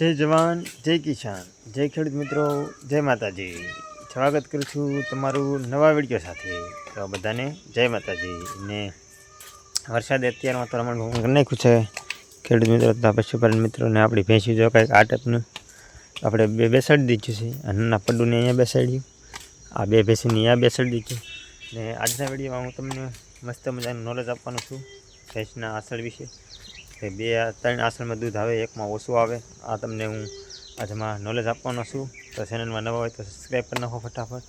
જય જવાન, જય કિસાન, જય ખેડૂત મિત્રો, જય માતાજી. સ્વાગત કરું છું તમારું નવા વીડિયો સાથે. તો બધાને જય માતાજી. ને વરસાદ અત્યારમાં વાતાવરણ કરી નાખ્યું છે. ખેડૂત મિત્રો, તથા પશુપાલન મિત્રોને આપણી ભેંસી જો કંઈક આ આપણે બે બેસાડી દીધું છે. નાના પડ્ડુને અહીંયા બેસાડ્યું. આ બે ભેંસીને અહીંયા બેસાડી દીધું. ને આજના વિડીયોમાં હું તમને મસ્ત મજાનું નોલેજ આપવાનું છું ભેંસના આસળ વિશે. કે બે ત્રણ આસનમાં દૂધ આવે, એકમાં ઓછું આવે. આ તમને હું આજમાં નોલેજ આપવાનો છું. તો ચેનલમાં નવા હોય તો સબસ્ક્રાઈબ કરી નાખો ફટાફટ.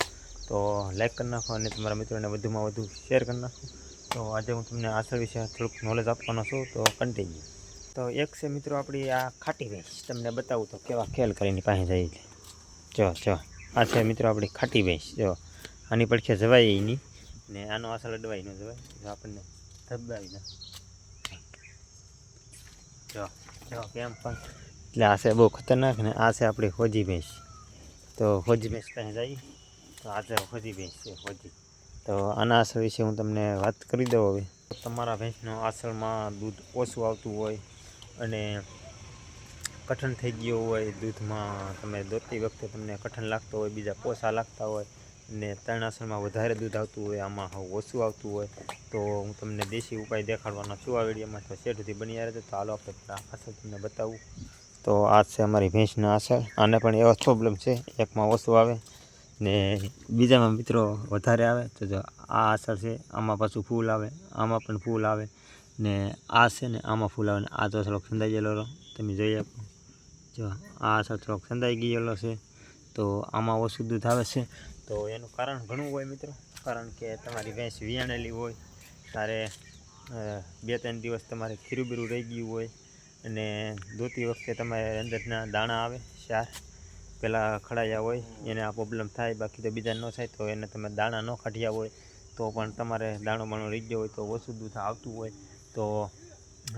તો લાઈક કરી નાખો અને તમારા મિત્રોને વધુમાં વધુ શેર કરી નાખો. તો આજે હું તમને આસળ વિશે થોડુંક નોલેજ આપવાનો છું. તો કન્ટિન્યુ તો એક છે મિત્રો આપણી આ ખાટી ભેંસ. તમને બતાવું તો કેવા ખેલ કરીને પાસે જાય છે. જો જો, આ છે મિત્રો આપણી ખાટી ભેંસ. જો, આની પડખે જવાય નહીં. ને આનો આસળ અડવાય ન જવાય. જો આપણને ધબાવી ના. જો જો. કેમ પણ? એટલે આ છે બહુ ખતરનાક ને આ છે આપણી હોજી ભેંસ. તો હોજી ભેંસ પાસે જઈ તો આ છે હોજી ભેંસ છે હોજી તો આના આસળ વિશે હું તમને વાત કરી દઉં હવે. તમારા ભેંસનો આસળમાં દૂધ ઓછું આવતું હોય અને કઠણ થઈ ગયું હોય દૂધમાં તમે દોતી વખતે તમને કઠણ લાગતો હોય બીજા પોસા લાગતા હોય ને ત્રણ આસળમાં વધારે દૂધ આવતું હોય, આમાં ઓછું આવતું હોય, તો હું તમને દેશી ઉપાય દેખાડવાનો છું આ વિડીયોમાં. તો શેઠથી બની આવે તો હાલો આપણે આસળ તમને બતાવું. તો આ છે અમારી ભેંસના આસળ આને પણ એવો પ્રોબ્લેમ છે, એકમાં ઓછું આવે ને બીજામાં મિત્રો વધારે આવે. તો જો આ આસળ છે, આમાં પાછું ફૂલ આવે, આમાં પણ ફૂલ આવે ને આ છે ને આમાં ફૂલ આવે ને આ તો થોડોક સંદાઈ ગયેલો તમે જોઈ આપો જો આ આસળ થોડોક સંદાઈ ગયેલો છે, તો આમાં ઓછું દૂધ આવે છે. તો એનું કારણ ઘણું હોય મિત્રો. કારણ કે તમારી ભેંસ વિયાણેલી હોય, તારે બે ત્રણ દિવસ તમારે ખીરું બીરું રહી ગયું હોય અને દોતી વખતે તમારે અંદરના દાણા આવે, ચાર, પેલા ખડાયા હોય, એને આ પ્રોબ્લેમ થાય, બાકી તો બીજા ન થાય, તો એને તમે દાણા ન કાઢ્યા હોય, તો પણ તમારે દાણો બાણો રહી ગયો હોય, તો ઓછું દૂધ આવતું હોય, તો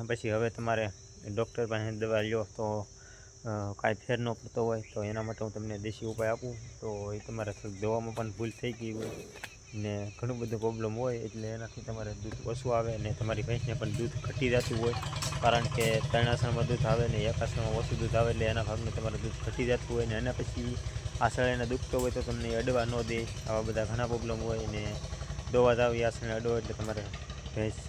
પછી હવે તમારે ડૉક્ટર પાસે દવા લ્યો, તો કાંઈ ફેર ન પડતો હોય તો એના માટે હું તમને દેશી ઉપાય આપું. તો એ તમારે થોડીક દવામાં પણ ભૂલ થઈ ગઈ હોય ને ઘણું બધું પ્રોબ્લેમ હોય એટલે એનાથી તમારે દૂધ ઓછું આવે ને તમારી ભેંસને પણ દૂધ ઘટી જતું હોય. કારણ કે ત્રણ આસણમાં દૂધ આવે ને એક આસણમાં ઓછું દૂધ આવે એટલે એના ભાગનું તમારે દૂધ ઘટી જતું હોય ને એના પછી આસળ એને દુખતો હોય તો તમને અડવા ન દે. આવા બધા ઘણા પ્રોબ્લેમ હોય ને દવા દાવી આસળને અડવો એટલે તમારે ભેંસ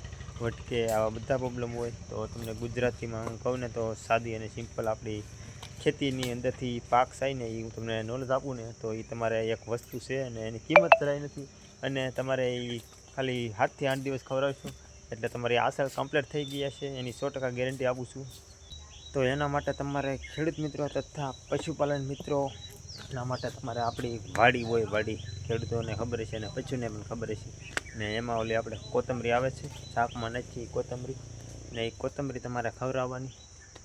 વટકે આવા બધા પ્રોબ્લેમ હોય. તો તમને ગુજરાતીમાં હું કહું ને તો સાદી અને સિમ્પલ આપણી ખેતીની અંદરથી પાક થાય ને એ હું તમને નોલેજ આપું ને, તો એ તમારે એક વસ્તુ છે અને એની કિંમત જરાય નથી. અને તમારે એ ખાલી હાથથી આઠ દિવસ ખવડાવીશું, એટલે તમારી આસળ કમ્પ્લીટ થઈ ગયા છે, એની સો ટકા ગેરંટી આપું છું. તો એના માટે તમારે ખેડૂત મિત્રો તથા પશુપાલન મિત્રો, એના માટે તમારે આપણી વાડી હોય, વાડી ખેડૂતોને ખબર છે અને પશુને પણ ખબર છે. ને એમાં ઓલી આપણે કોથમરી આવે છે, શાકમાં નથી કોથમરી. ને એ કોથમરી તમારે ખવડાવવાની.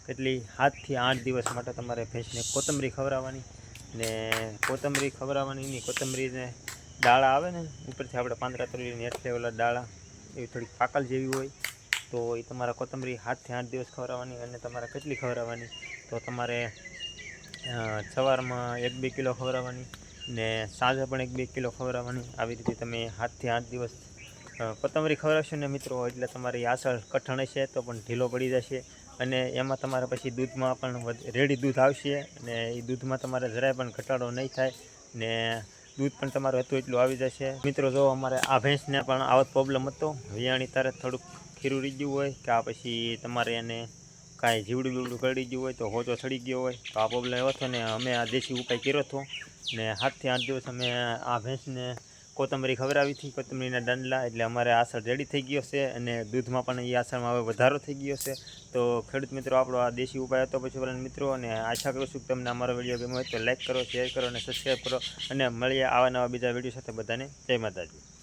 કેટલી સાતથી આઠ દિવસ માટે તમારે ભેંસને કોથમરી ખવડાવવાની ને કોથમરી ખવડાવવાની ની કોથમરીને દાળા આવે ને, ઉપરથી આપણે પાંદડા તોડીને એટલે ઓલા દાળા એવી થોડીક પાકલ જેવી હોય, તો એ તમારે કોથમરી સાતથી આઠ દિવસ ખવડાવવાની અને તમારે કેટલી ખવડાવવાની? તો તમારે સવારમાં એક બે કિલો ખવડાવવાની ને સાંજે પણ એક બે કિલો ખવડાવવાની. આવી રીતે તમે સાતથી આઠ દિવસ કોથમરી ખવડાવશો ને મિત્રો, એટલે તમારી આસળ કઠણ હશે તો પણ ઢીલો પડી જશે. અને એમાં તમારે પછી દૂધમાં પણ રેડી દૂધ આવશે અને એ દૂધમાં તમારે જરાય પણ ઘટાડો નહીં થાય ને દૂધ પણ તમારું હતું એટલું આવી જશે. મિત્રો, જો અમારે આ ભેંસને પણ આવો પ્રોબ્લેમ હતો વિયાણી તારે થોડુંક ખીરું રહી ગયું હોય કે આ પછી તમારે એને કાંઈ જીવડું બીવડું કરી ગયું હોય તો હોચો ચડી ગયો હોય તો આ પ્રોબ્લેમ એવો હતો ને અમે આ દેશી ઉપાય કર્યો હતો. ને સાતથી આઠ દિવસ અમે આ ભેંસને કોથમરી ખવડાવી હતી, કોથમરીના દંડલા એટલે અમારે આસળ રેડી થઈ ગયો છે અને દૂધમાં પણ એ આસળમાં હવે વધારો થઈ ગયો છે. તો ખેડૂત મિત્રો, આપણો આ દેશી ઉપાય હતો પશુપાલન મિત્રો, અને આશા કરું છું કે તમને અમારો વીડિયો ગમ્યો હોય તો લાઈક કરો શેર કરો અને સબસ્ક્રાઈબ કરો. અને મળીએ આવા નવા બીજા વીડિયો સાથે બધાને. જય માતાજી.